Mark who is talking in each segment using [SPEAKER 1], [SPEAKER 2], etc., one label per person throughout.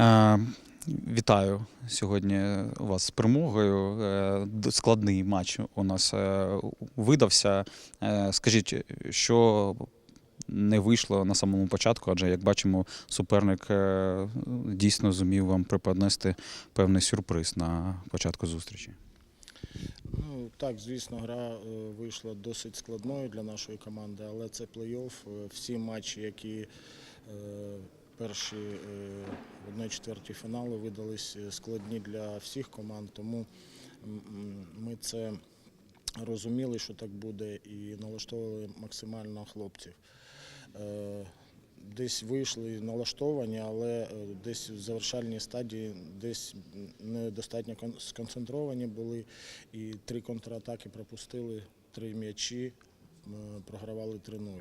[SPEAKER 1] Е, Вітаю сьогодні вас з перемогою. Е, Складний матч у нас е, видався. Скажіть, що не вийшло на самому початку, адже як бачимо, суперник дійсно зумів вам преподнести певний сюрприз на початку зустрічі.
[SPEAKER 2] Ну так, звісно, гра вийшла досить складною для нашої команди, але це плей-офф. Всі матчі, які перші е, в 1 четвертій фіналу видались е, складні для всіх команд, тому ми це розуміли, що так буде, і налаштовували максимально хлопців. Е, Десь вийшли налаштовані, але е, десь в завершальній стадії десь недостатньо сконцентровані були і три контратаки пропустили, три м'ячі, е, програвали 3-0.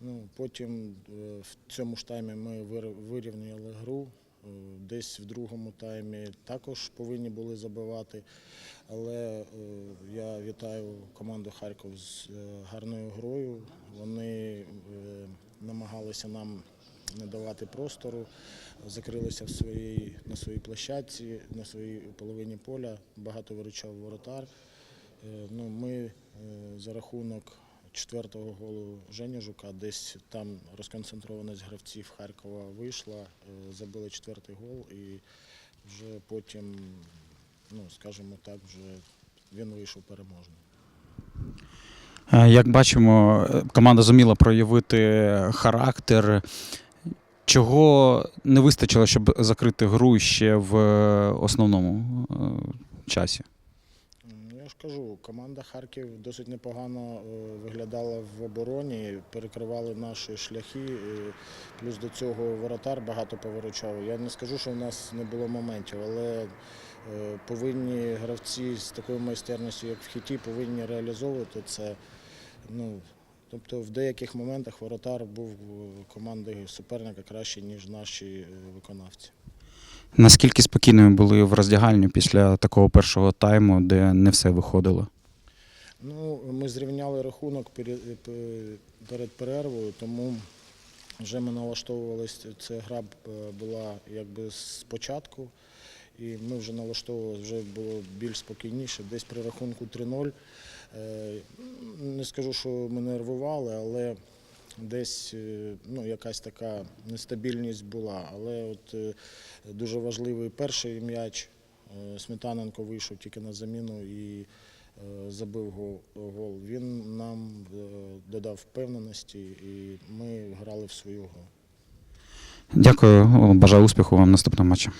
[SPEAKER 2] Ну, потім е, в цьому ж таймі ми вир- вирівняли гру. Е, Десь в другому таймі також повинні були забивати. Але е, я вітаю команду Харків з гарною грою. Вони намагалися нам не давати простору, закрилися в своїй, на своїй площадці, на своїй половині поля. Багато виручав воротар. Ну, ми за рахунок четвертого голу Жені Жука, десь там розконцентрованість гравців Харкова вийшла, е, забили четвертий гол і вже потім, ну скажімо так, вже він вийшов переможним.
[SPEAKER 1] Е, Як бачимо, е, команда зуміла проявити характер. Чого не вистачило, щоб закрити гру ще в основному часі?
[SPEAKER 2] Кажу, команда Харків досить непогано е, виглядала в обороні, перекривали наші шляхи. е, Плюс до цього воротар багато повиручав. Я не скажу, що в нас не було моментів, але е, повинні гравці з такою майстерністю, як в хіті, повинні реалізовувати це. Ну, тобто в деяких моментах воротар був команди суперника краще, ніж наші виконавці.
[SPEAKER 1] Наскільки спокійними були в роздягальні після такого першого тайму, де не все виходило?
[SPEAKER 2] Ну, ми зрівняли рахунок перед, перервою, тому вже ми налаштовувалися. Ця гра е, була якби спочатку, і ми вже налаштовувалися, вже було більш спокійніше. Десь при рахунку 3-0. Е, Не скажу, що ми нервували, але десь е, ну, якась така нестабільність була. Але от е, дуже важливий перший м'яч. Е, Сметаненко вийшов тільки на заміну і забив гол. Він нам додав впевненості, і ми грали в свою гру.
[SPEAKER 1] Дякую, бажаю успіху вам в наступному матчі.